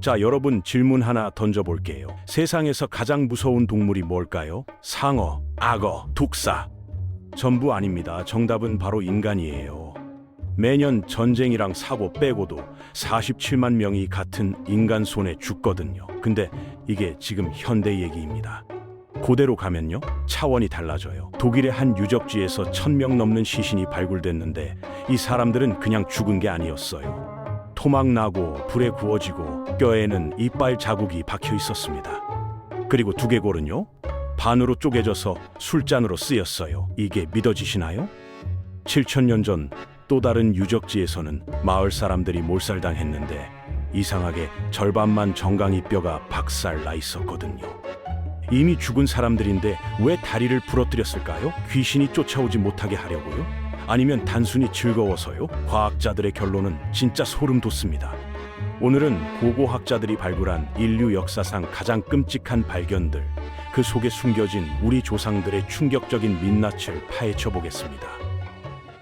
자, 여러분 질문 하나 던져볼게요. 세상에서 가장 무서운 동물이 뭘까요? 상어, 악어, 독사. 전부 아닙니다. 정답은 바로 인간이에요. 매년 전쟁이랑 사고 빼고도 47만 명이 같은 인간 손에 죽거든요. 근데 이게 지금 현대 얘기입니다. 고대로 가면요 차원이 달라져요. 독일의 한 유적지에서 천 명 넘는 시신이 발굴됐는데 이 사람들은 그냥 죽은 게 아니었어요. 토막 나고 불에 구워지고 뼈에는 이빨 자국이 박혀 있었습니다. 그리고 두개골은요 반으로 쪼개져서 술잔으로 쓰였어요. 이게 믿어지시나요? 7천년 전 또 다른 유적지에서는 마을 사람들이 몰살당했는데 이상하게 절반만 정강이 뼈가 박살 나 있었거든요. 이미 죽은 사람들인데 왜 다리를 부러뜨렸을까요? 귀신이 쫓아오지 못하게 하려고요? 아니면 단순히 즐거워서요? 과학자들의 결론은 진짜 소름 돋습니다. 오늘은 고고학자들이 발굴한 인류 역사상 가장 끔찍한 발견들, 그 속에 숨겨진 우리 조상들의 충격적인 민낯을 파헤쳐 보겠습니다.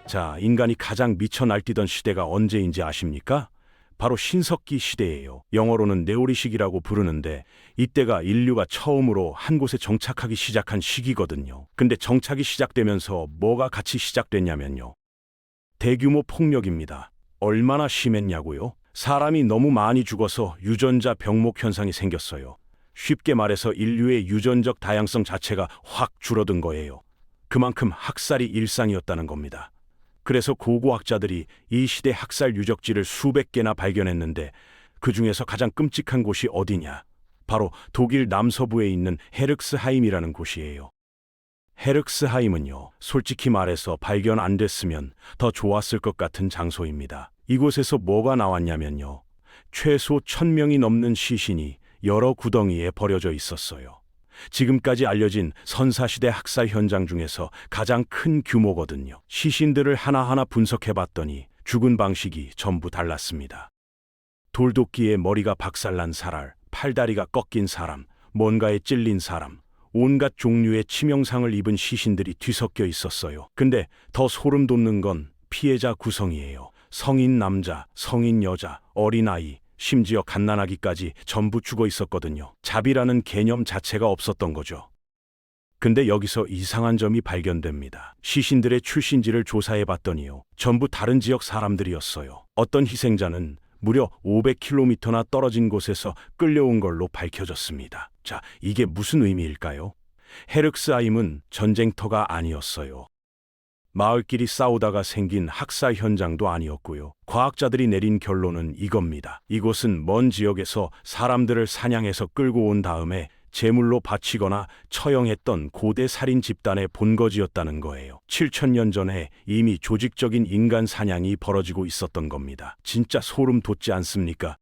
자, 인간이 가장 미쳐 날뛰던 시대가 언제인지 아십니까? 바로 신석기 시대예요. 영어로는 네오리식이라고 부르는데 이때가 인류가 처음으로 한 곳에 정착하기 시작한 시기거든요. 근데 정착이 시작되면서 뭐가 같이 시작됐냐면요. 대규모 폭력입니다. 얼마나 심했냐고요? 사람이 너무 많이 죽어서 유전자 병목 현상이 생겼어요. 쉽게 말해서 인류의 유전적 다양성 자체가 확 줄어든 거예요. 그만큼 학살이 일상이었다는 겁니다. 그래서 고고학자들이 이 시대 학살 유적지를 수백 개나 발견했는데 그 중에서 가장 끔찍한 곳이 어디냐? 바로 독일 남서부에 있는 헤르크스하임이라는 곳이에요. 헤르크스하임은요, 솔직히 말해서 발견 안 됐으면 더 좋았을 것 같은 장소입니다. 이곳에서 뭐가 나왔냐면요. 최소 천 명이 넘는 시신이 여러 구덩이에 버려져 있었어요. 지금까지 알려진 선사시대 학살 현장 중에서 가장 큰 규모거든요. 시신들을 하나하나 분석해 봤더니 죽은 방식이 전부 달랐습니다. 돌도끼에 머리가 박살난 사람, 팔다리가 꺾인 사람, 뭔가에 찔린 사람, 온갖 종류의 치명상을 입은 시신들이 뒤섞여 있었어요. 근데 더 소름 돋는 건 피해자 구성이에요. 성인 남자, 성인 여자, 어린아이, 심지어 갓난아기까지 전부 죽어 있었거든요. 자비라는 개념 자체가 없었던 거죠. 근데 여기서 이상한 점이 발견됩니다. 시신들의 출신지를 조사해 봤더니요. 전부 다른 지역 사람들이었어요. 어떤 희생자는 무려 500km나 떨어진 곳에서 끌려온 걸로 밝혀졌습니다. 자, 이게 무슨 의미일까요? 헤르크스하임은 전쟁터가 아니었어요. 마을끼리 싸우다가 생긴 학살 현장도 아니었고요. 과학자들이 내린 결론은 이겁니다. 이곳은 먼 지역에서 사람들을 사냥해서 끌고 온 다음에 제물로 바치거나 처형했던 고대 살인 집단의 본거지였다는 거예요. 7천년 전에 이미 조직적인 인간 사냥이 벌어지고 있었던 겁니다. 진짜 소름 돋지 않습니까?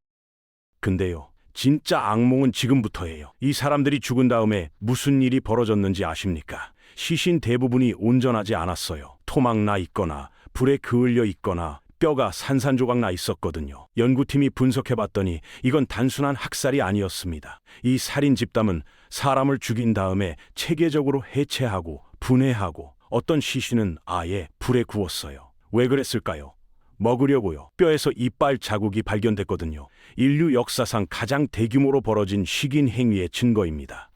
근데요. 진짜 악몽은 지금부터예요. 이 사람들이 죽은 다음에 무슨 일이 벌어졌는지 아십니까? 시신 대부분이 온전하지 않았어요. 토막 나 있거나 불에 그을려 있거나 뼈가 산산조각 나 있었거든요. 연구팀이 분석해 봤더니 이건 단순한 학살이 아니었습니다. 이 살인 집단은 사람을 죽인 다음에 체계적으로 해체하고 분해하고 어떤 시신은 아예 불에 구웠어요. 왜 그랬을까요? 먹으려고요. 뼈에서 이빨 자국이 발견됐거든요. 인류 역사상 가장 대규모로 벌어진 식인 행위의 증거입니다.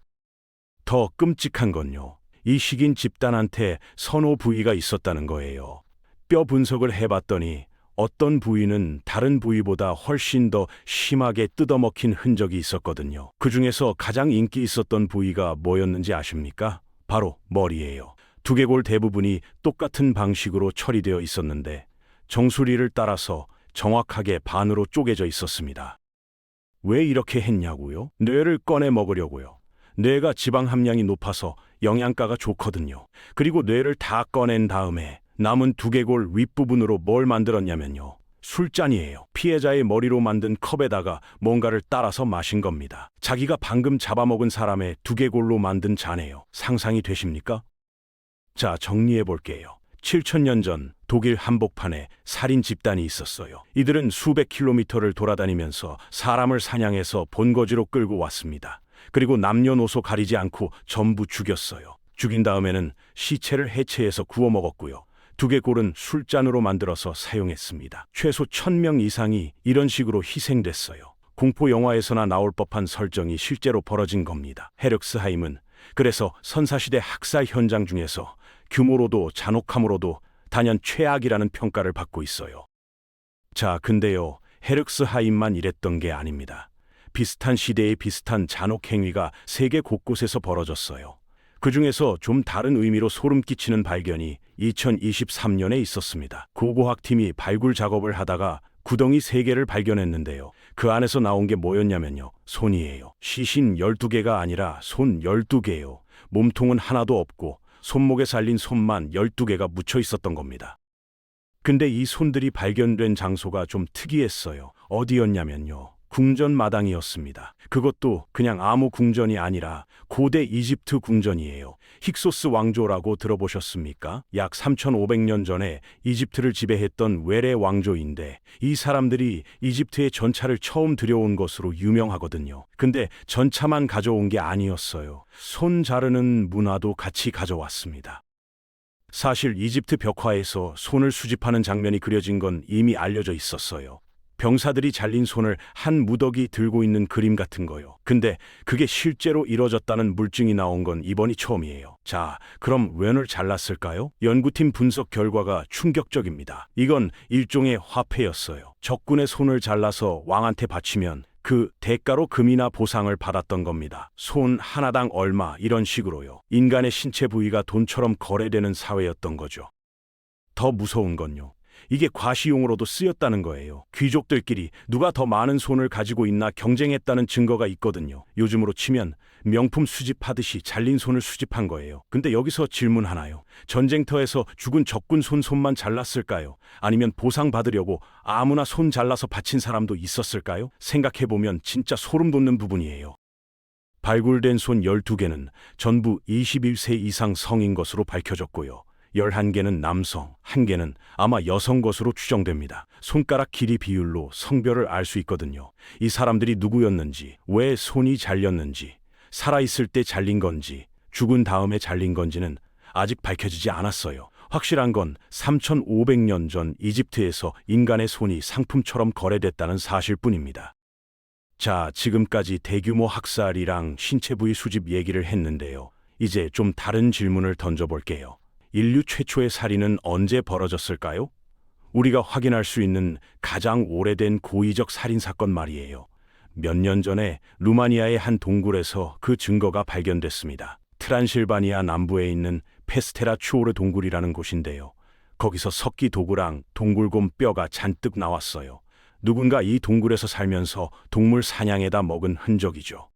더 끔찍한 건요. 이 식인 집단한테 선호 부위가 있었다는 거예요. 뼈 분석을 해봤더니 어떤 부위는 다른 부위보다 훨씬 더 심하게 뜯어먹힌 흔적이 있었거든요. 그 중에서 가장 인기 있었던 부위가 뭐였는지 아십니까? 바로 머리예요. 두개골 대부분이 똑같은 방식으로 처리되어 있었는데 정수리를 따라서 정확하게 반으로 쪼개져 있었습니다. 왜 이렇게 했냐고요? 뇌를 꺼내 먹으려고요. 뇌가 지방 함량이 높아서 영양가가 좋거든요. 그리고 뇌를 다 꺼낸 다음에 남은 두개골 윗부분으로 뭘 만들었냐면요. 술잔이에요. 피해자의 머리로 만든 컵에다가 뭔가를 따라서 마신 겁니다. 자기가 방금 잡아먹은 사람의 두개골로 만든 잔이에요. 상상이 되십니까? 자, 정리해 볼게요. 7천년 전 독일 한복판에 살인 집단이 있었어요. 이들은 수백 킬로미터를 돌아다니면서 사람을 사냥해서 본거지로 끌고 왔습니다. 그리고 남녀노소 가리지 않고 전부 죽였어요. 죽인 다음에는 시체를 해체해서 구워 먹었고요. 두개골은 술잔으로 만들어서 사용했습니다. 최소 천명 이상이 이런 식으로 희생됐어요. 공포 영화에서나 나올 법한 설정이 실제로 벌어진 겁니다. 헤르크스하임은 그래서 선사시대 학살 현장 중에서 규모로도 잔혹함으로도 단연 최악이라는 평가를 받고 있어요. 자, 근데요. 헤르크스하임만 이랬던 게 아닙니다. 비슷한 시대의 비슷한 잔혹 행위가 세계 곳곳에서 벌어졌어요. 그 중에서 좀 다른 의미로 소름 끼치는 발견이 2023년에 있었습니다. 고고학 팀이 발굴 작업을 하다가 구덩이 3개를 발견했는데요. 그 안에서 나온 게 뭐였냐면요. 손이에요. 시신 12개가 아니라 손 12개요. 몸통은 하나도 없고 손목에 살린 손만 12개가 묻혀 있었던 겁니다. 근데 이 손들이 발견된 장소가 좀 특이했어요. 어디였냐면요. 궁전 마당이었습니다. 그것도 그냥 아무 궁전이 아니라 고대 이집트 궁전이에요. 힉소스 왕조라고 들어보셨습니까? 약 3,500년 전에 이집트를 지배했던 외래 왕조인데 이 사람들이 이집트의 전차를 처음 들여온 것으로 유명하거든요. 근데 전차만 가져온 게 아니었어요. 손 자르는 문화도 같이 가져왔습니다. 사실 이집트 벽화에서 손을 수집하는 장면이 그려진 건 이미 알려져 있었어요. 병사들이 잘린 손을 한 무더기 들고 있는 그림 같은 거요. 근데 그게 실제로 이뤄졌다는 물증이 나온 건 이번이 처음이에요. 자, 그럼 웬을 잘랐을까요? 연구팀 분석 결과가 충격적입니다. 이건 일종의 화폐였어요. 적군의 손을 잘라서 왕한테 바치면 그 대가로 금이나 보상을 받았던 겁니다. 손 하나당 얼마 이런 식으로요. 인간의 신체 부위가 돈처럼 거래되는 사회였던 거죠. 더 무서운 건요. 이게 과시용으로도 쓰였다는 거예요. 귀족들끼리 누가 더 많은 손을 가지고 있나 경쟁했다는 증거가 있거든요. 요즘으로 치면 명품 수집하듯이 잘린 손을 수집한 거예요. 근데 여기서 질문 하나요. 전쟁터에서 죽은 적군 손 손만 잘랐을까요? 아니면 보상 받으려고 아무나 손 잘라서 바친 사람도 있었을까요? 생각해보면 진짜 소름 돋는 부분이에요. 발굴된 손 12개는 전부 21세 이상 성인 것으로 밝혀졌고요. 11개는 남성, 1개는 아마 여성 것으로 추정됩니다. 손가락 길이 비율로 성별을 알 수 있거든요. 이 사람들이 누구였는지, 왜 손이 잘렸는지, 살아있을 때 잘린 건지, 죽은 다음에 잘린 건지는 아직 밝혀지지 않았어요. 확실한 건 3,500년 전 이집트에서 인간의 손이 상품처럼 거래됐다는 사실뿐입니다. 자, 지금까지 대규모 학살이랑 신체 부위 수집 얘기를 했는데요. 이제 좀 다른 질문을 던져볼게요. 인류 최초의 살인은 언제 벌어졌을까요? 우리가 확인할 수 있는 가장 오래된 고의적 살인 사건 말이에요. 몇 년 전에 루마니아의 한 동굴에서 그 증거가 발견됐습니다. 트란실바니아 남부에 있는 페스테라 추오르 동굴이라는 곳인데요. 거기서 석기 도구랑 동굴곰 뼈가 잔뜩 나왔어요. 누군가 이 동굴에서 살면서 동물 사냥에다 먹은 흔적이죠.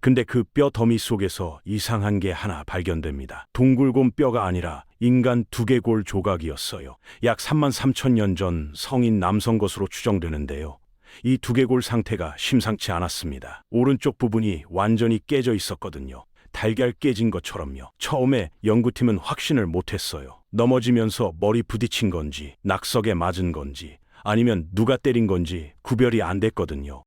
근데 그 뼈 더미 속에서 이상한 게 하나 발견됩니다. 동굴곰 뼈가 아니라 인간 두개골 조각이었어요. 약 3만 3천 년 전 성인 남성 것으로 추정되는데요. 이 두개골 상태가 심상치 않았습니다. 오른쪽 부분이 완전히 깨져 있었거든요. 달걀 깨진 것처럼요. 처음에 연구팀은 확신을 못했어요. 넘어지면서 머리 부딪힌 건지, 낙석에 맞은 건지, 아니면 누가 때린 건지 구별이 안 됐거든요.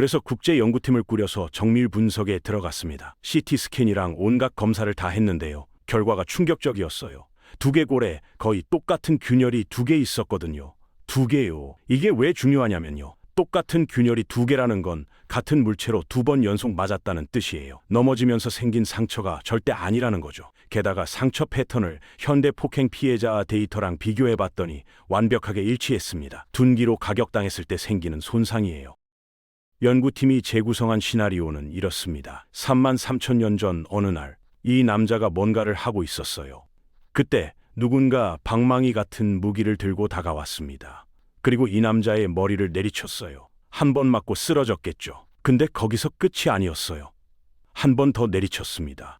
그래서 국제 연구팀을 꾸려서 정밀 분석에 들어갔습니다. CT 스캔이랑 온갖 검사를 다 했는데요. 결과가 충격적이었어요. 두개골에 거의 똑같은 균열이 두 개 있었거든요. 두 개요. 이게 왜 중요하냐면요. 똑같은 균열이 두 개라는 건 같은 물체로 두 번 연속 맞았다는 뜻이에요. 넘어지면서 생긴 상처가 절대 아니라는 거죠. 게다가 상처 패턴을 현대 폭행 피해자 데이터랑 비교해 봤더니 완벽하게 일치했습니다. 둔기로 가격당했을 때 생기는 손상이에요. 연구팀이 재구성한 시나리오는 이렇습니다. 3만 3천 년 전 어느 날 이 남자가 뭔가를 하고 있었어요. 그때 누군가 방망이 같은 무기를 들고 다가왔습니다. 그리고 이 남자의 머리를 내리쳤어요. 한 번 맞고 쓰러졌겠죠. 근데 거기서 끝이 아니었어요. 한 번 더 내리쳤습니다.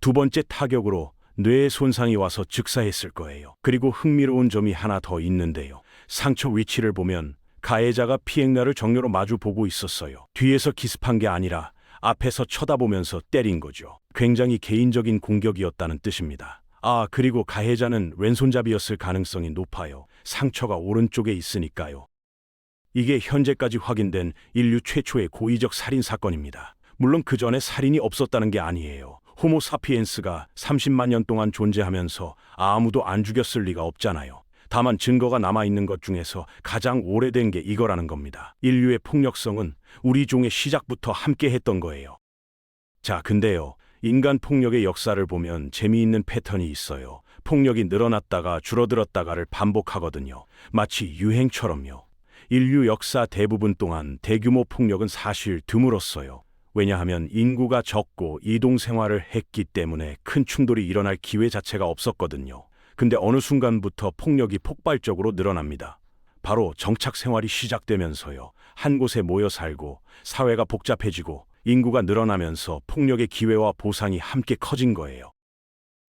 두 번째 타격으로 뇌에 손상이 와서 즉사했을 거예요. 그리고 흥미로운 점이 하나 더 있는데요. 상처 위치를 보면 가해자가 피행라를 정료로 마주 보고 있었어요. 뒤에서 기습한 게 아니라 앞에서 쳐다보면서 때린 거죠. 굉장히 개인적인 공격이었다는 뜻입니다. 아, 그리고 가해자는 왼손잡이였을 가능성이 높아요. 상처가 오른쪽에 있으니까요. 이게 현재까지 확인된 인류 최초의 고의적 살인 사건입니다. 물론 그 전에 살인이 없었다는 게 아니에요. 호모 사피엔스가 30만 년 동안 존재하면서 아무도 안 죽였을 리가 없잖아요. 다만 증거가 남아있는 것 중에서 가장 오래된 게 이거라는 겁니다. 인류의 폭력성은 우리 종의 시작부터 함께 했던 거예요. 자, 근데요. 인간 폭력의 역사를 보면 재미있는 패턴이 있어요. 폭력이 늘어났다가 줄어들었다가를 반복하거든요. 마치 유행처럼요. 인류 역사 대부분 동안 대규모 폭력은 사실 드물었어요. 왜냐하면 인구가 적고 이동 생활을 했기 때문에 큰 충돌이 일어날 기회 자체가 없었거든요. 근데 어느 순간부터 폭력이 폭발적으로 늘어납니다. 바로 정착 생활이 시작되면서요. 한 곳에 모여 살고 사회가 복잡해지고 인구가 늘어나면서 폭력의 기회와 보상이 함께 커진 거예요.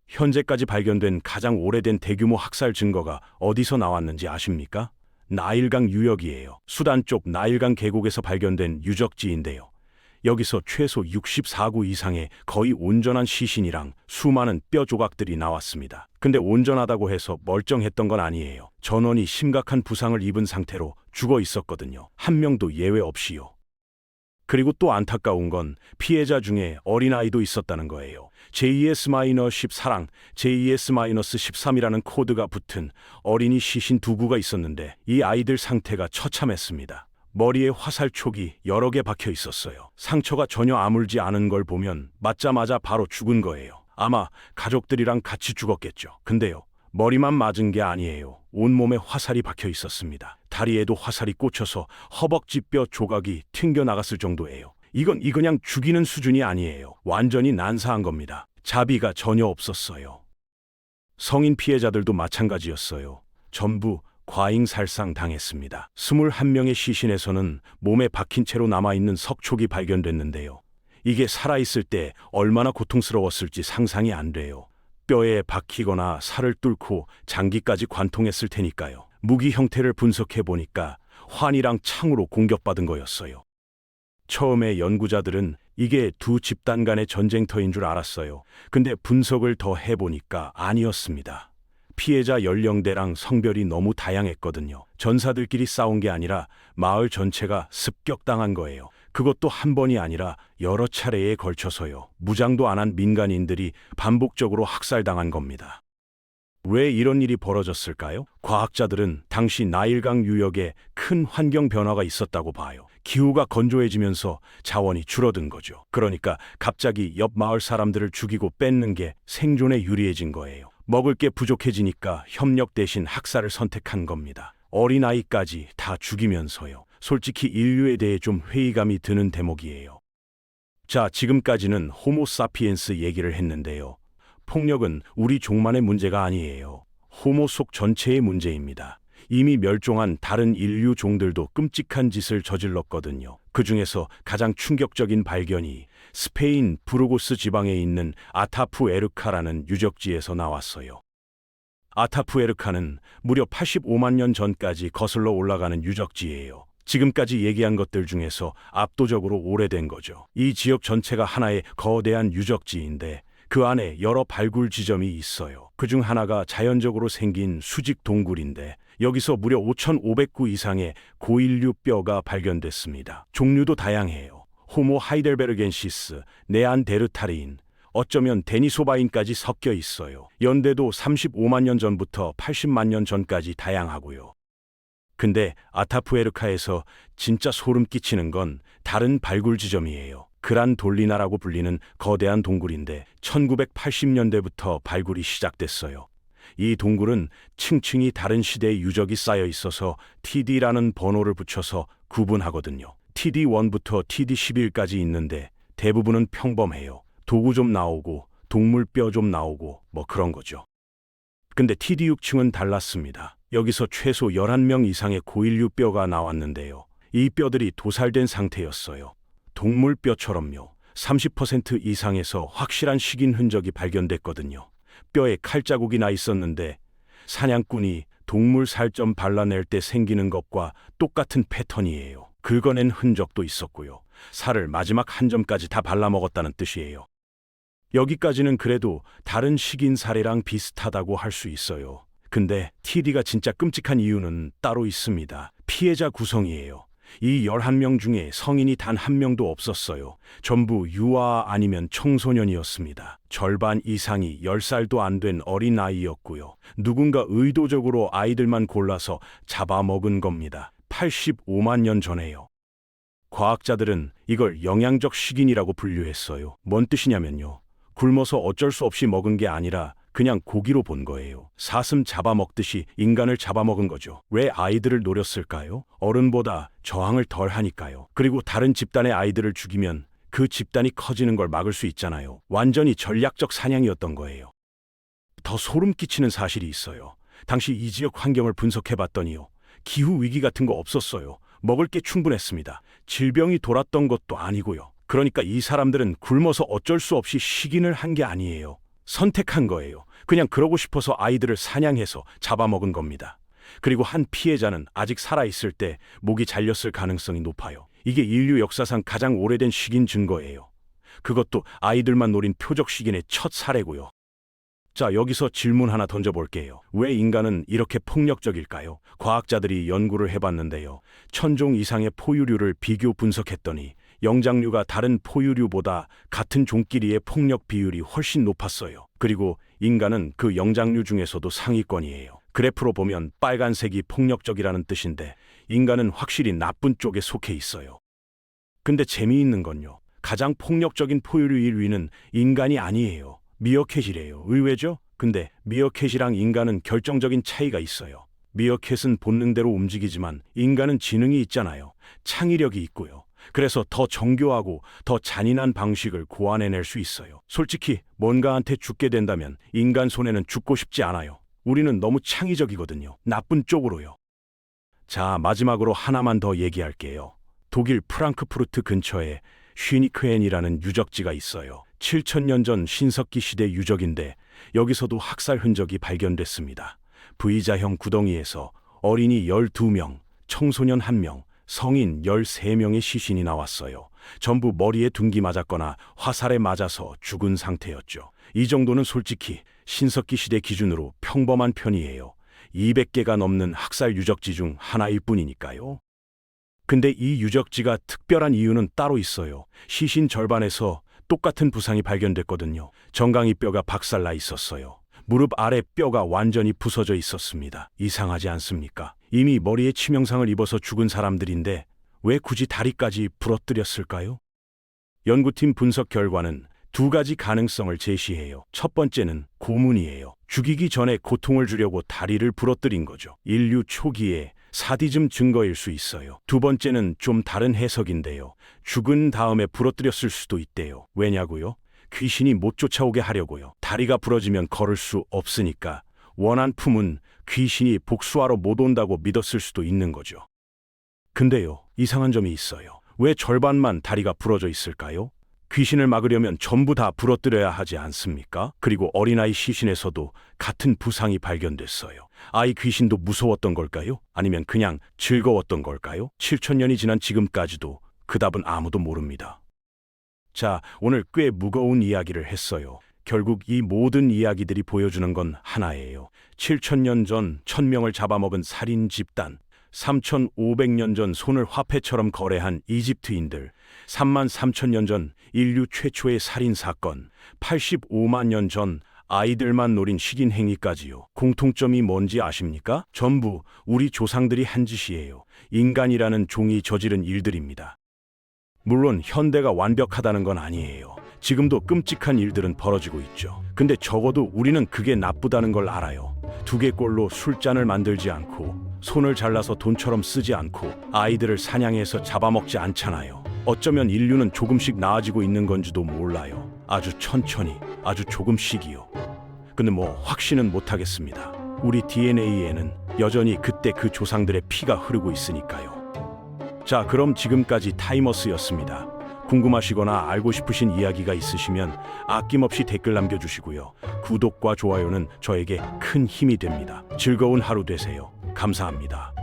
현재까지 발견된 가장 오래된 대규모 학살 증거가 어디서 나왔는지 아십니까? 나일강 유역이에요. 수단 쪽 나일강 계곡에서 발견된 유적지인데요. 여기서 최소 64구 이상의 거의 온전한 시신이랑 수많은 뼈 조각들이 나왔습니다. 근데 온전하다고 해서 멀쩡했던 건 아니에요. 전원이 심각한 부상을 입은 상태로 죽어 있었거든요. 한 명도 예외 없이요. 그리고 또 안타까운 건 피해자 중에 어린아이도 있었다는 거예요. JS-14랑 JS-13이라는 코드가 붙은 어린이 시신 두 구가 있었는데 이 아이들 상태가 처참했습니다. 머리에 화살촉이 여러 개 박혀 있었어요. 상처가 전혀 아물지 않은 걸 보면 맞자마자 바로 죽은 거예요. 아마 가족들이랑 같이 죽었겠죠. 근데요. 머리만 맞은 게 아니에요. 온몸에 화살이 박혀 있었습니다. 다리에도 화살이 꽂혀서 허벅지 뼈 조각이 튕겨 나갔을 정도예요. 이건 이 그냥 죽이는 수준이 아니에요. 완전히 난사한 겁니다. 자비가 전혀 없었어요. 성인 피해자들도 마찬가지였어요. 전부 과잉살상 당했습니다. 21명의 시신에서는 몸에 박힌 채로 남아있는 석촉이 발견됐는데요. 이게 살아있을 때 얼마나 고통스러웠을지 상상이 안 돼요. 뼈에 박히거나 살을 뚫고 장기까지 관통했을 테니까요. 무기 형태를 분석해 보니까 환이랑 창으로 공격받은 거였어요. 처음에 연구자들은 이게 두 집단 간의 전쟁터인 줄 알았어요. 근데 분석을 더 해보니까 아니었습니다. 피해자 연령대랑 성별이 너무 다양했거든요. 전사들끼리 싸운 게 아니라 마을 전체가 습격당한 거예요. 그것도 한 번이 아니라 여러 차례에 걸쳐서요. 무장도 안 한 민간인들이 반복적으로 학살당한 겁니다. 왜 이런 일이 벌어졌을까요? 과학자들은 당시 나일강 유역에 큰 환경 변화가 있었다고 봐요. 기후가 건조해지면서 자원이 줄어든 거죠. 그러니까 갑자기 옆 마을 사람들을 죽이고 뺏는 게 생존에 유리해진 거예요. 먹을 게 부족해지니까 협력 대신 학살을 선택한 겁니다. 어린아이까지 다 죽이면서요. 솔직히 인류에 대해 좀 회의감이 드는 대목이에요. 자, 지금까지는 호모사피엔스 얘기를 했는데요. 폭력은 우리 종만의 문제가 아니에요. 호모 속 전체의 문제입니다. 이미 멸종한 다른 인류 종들도 끔찍한 짓을 저질렀거든요. 그 중에서 가장 충격적인 발견이 스페인 부르고스 지방에 있는 아타프 에르카라는 유적지에서 나왔어요. 아타프 에르카는 무려 85만 년 전까지 거슬러 올라가는 유적지예요. 지금까지 얘기한 것들 중에서 압도적으로 오래된 거죠. 이 지역 전체가 하나의 거대한 유적지인데 그 안에 여러 발굴 지점이 있어요. 그 중 하나가 자연적으로 생긴 수직 동굴인데 여기서 무려 5,500구 이상의 고인류 뼈가 발견됐습니다. 종류도 다양해요. 호모 하이델베르겐시스, 네안데르타리인, 어쩌면 데니소바인까지 섞여 있어요. 연대도 35만 년 전부터 80만 년 전까지 다양하고요. 근데 아타푸에르카에서 진짜 소름 끼치는 건 다른 발굴 지점이에요. 그란 돌리나라고 불리는 거대한 동굴인데 1980년대부터 발굴이 시작됐어요. 이 동굴은 층층이 다른 시대의 유적이 쌓여 있어서 TD라는 번호를 붙여서 구분하거든요. TD1부터 TD11까지 있는데 대부분은 평범해요. 도구 좀 나오고 동물 뼈 좀 나오고 뭐 그런 거죠. 근데 TD6층은 달랐습니다. 여기서 최소 11명 이상의 고인류 뼈가 나왔는데요. 이 뼈들이 도살된 상태였어요. 동물 뼈처럼요. 30% 이상에서 확실한 식인 흔적이 발견됐거든요. 뼈에 칼자국이 나 있었는데 사냥꾼이 동물 살점 발라낼 때 생기는 것과 똑같은 패턴이에요. 긁어낸 흔적도 있었고요. 살을 마지막 한 점까지 다 발라먹었다는 뜻이에요. 여기까지는 그래도 다른 식인 사례랑 비슷하다고 할 수 있어요. 근데 TD가 진짜 끔찍한 이유는 따로 있습니다. 피해자 구성이에요. 이 11명 중에 성인이 단 한 명도 없었어요. 전부 유아 아니면 청소년이었습니다. 절반 이상이 10살도 안 된 어린 아이였고요. 누군가 의도적으로 아이들만 골라서 잡아먹은 겁니다. 85만 년 전에요. 과학자들은 이걸 영양적 식인이라고 분류했어요. 뭔 뜻이냐면요. 굶어서 어쩔 수 없이 먹은 게 아니라 그냥 고기로 본 거예요. 사슴 잡아먹듯이 인간을 잡아먹은 거죠. 왜 아이들을 노렸을까요? 어른보다 저항을 덜 하니까요. 그리고 다른 집단의 아이들을 죽이면 그 집단이 커지는 걸 막을 수 있잖아요. 완전히 전략적 사냥이었던 거예요. 더 소름 끼치는 사실이 있어요. 당시 이 지역 환경을 분석해 봤더니요. 기후 위기 같은 거 없었어요. 먹을 게 충분했습니다. 질병이 돌았던 것도 아니고요. 그러니까 이 사람들은 굶어서 어쩔 수 없이 식인을 한 게 아니에요. 선택한 거예요. 그냥 그러고 싶어서 아이들을 사냥해서 잡아먹은 겁니다. 그리고 한 피해자는 아직 살아있을 때 목이 잘렸을 가능성이 높아요. 이게 인류 역사상 가장 오래된 식인 증거예요. 그것도 아이들만 노린 표적 식인의 첫 사례고요. 자, 여기서 질문 하나 던져볼게요. 왜 인간은 이렇게 폭력적일까요? 과학자들이 연구를 해봤는데요. 천종 이상의 포유류를 비교 분석했더니 영장류가 다른 포유류보다 같은 종끼리의 폭력 비율이 훨씬 높았어요. 그리고 인간은 그 영장류 중에서도 상위권이에요. 그래프로 보면 빨간색이 폭력적이라는 뜻인데 인간은 확실히 나쁜 쪽에 속해 있어요. 근데 재미있는 건요. 가장 폭력적인 포유류 1위는 인간이 아니에요. 미어캣이래요. 의외죠? 근데 미어캣이랑 인간은 결정적인 차이가 있어요. 미어캣은 본능대로 움직이지만 인간은 지능이 있잖아요. 창의력이 있고요. 그래서 더 정교하고 더 잔인한 방식을 고안해낼 수 있어요. 솔직히 뭔가한테 죽게 된다면 인간 손에는 죽고 싶지 않아요. 우리는 너무 창의적이거든요. 나쁜 쪽으로요. 자, 마지막으로 하나만 더 얘기할게요. 독일 프랑크푸르트 근처에 쉬니크엔이라는 유적지가 있어요. 7천년 전 신석기 시대 유적인데 여기서도 학살 흔적이 발견됐습니다. V자형 구덩이에서 어린이 12명, 청소년 1명, 성인 13명의 시신이 나왔어요. 전부 머리에 둔기 맞았거나 화살에 맞아서 죽은 상태였죠. 이 정도는 솔직히 신석기 시대 기준으로 평범한 편이에요. 200개가 넘는 학살 유적지 중 하나일 뿐이니까요. 근데 이 유적지가 특별한 이유는 따로 있어요. 시신 절반에서 똑같은 부상이 발견됐거든요. 정강이 뼈가 박살나 있었어요. 무릎 아래 뼈가 완전히 부서져 있었습니다. 이상하지 않습니까? 이미 머리에 치명상을 입어서 죽은 사람들인데 왜 굳이 다리까지 부러뜨렸을까요? 연구팀 분석 결과는 두 가지 가능성을 제시해요. 첫 번째는 고문이에요. 죽이기 전에 고통을 주려고 다리를 부러뜨린 거죠. 인류 초기에 사디즘 증거일 수 있어요. 두 번째는 좀 다른 해석인데요. 죽은 다음에 부러뜨렸을 수도 있대요. 왜냐고요? 귀신이 못 쫓아오게 하려고요. 다리가 부러지면 걸을 수 없으니까 원한 품은 귀신이 복수하러 못 온다고 믿었을 수도 있는 거죠. 근데요, 이상한 점이 있어요. 왜 절반만 다리가 부러져 있을까요? 귀신을 막으려면 전부 다 부러뜨려야 하지 않습니까? 그리고 어린아이 시신에서도 같은 부상이 발견됐어요. 아이 귀신도 무서웠던 걸까요? 아니면 그냥 즐거웠던 걸까요? 7천년이 지난 지금까지도 그 답은 아무도 모릅니다. 자, 오늘 꽤 무거운 이야기를 했어요. 결국 이 모든 이야기들이 보여주는 건 하나예요. 7천년 전 천명을 잡아먹은 살인 집단, 3,500년 전 손을 화폐처럼 거래한 이집트인들, 3만 3천년 전 인류 최초의 살인 사건, 85만 년 전 아이들만 노린 식인 행위까지요. 공통점이 뭔지 아십니까? 전부 우리 조상들이 한 짓이에요. 인간이라는 종이 저지른 일들입니다. 물론 현대가 완벽하다는 건 아니에요. 지금도 끔찍한 일들은 벌어지고 있죠. 근데 적어도 우리는 그게 나쁘다는 걸 알아요. 두 개꼴로 술잔을 만들지 않고 손을 잘라서 돈처럼 쓰지 않고 아이들을 사냥해서 잡아먹지 않잖아요. 어쩌면 인류는 조금씩 나아지고 있는 건지도 몰라요. 아주 천천히, 아주 조금씩이요. 근데 뭐 확신은 못하겠습니다. 우리 DNA에는 여전히 그때 그 조상들의 피가 흐르고 있으니까요. 자, 그럼 지금까지 타이머스였습니다. 궁금하시거나 알고 싶으신 이야기가 있으시면 아낌없이 댓글 남겨주시고요. 구독과 좋아요는 저에게 큰 힘이 됩니다. 즐거운 하루 되세요. 감사합니다.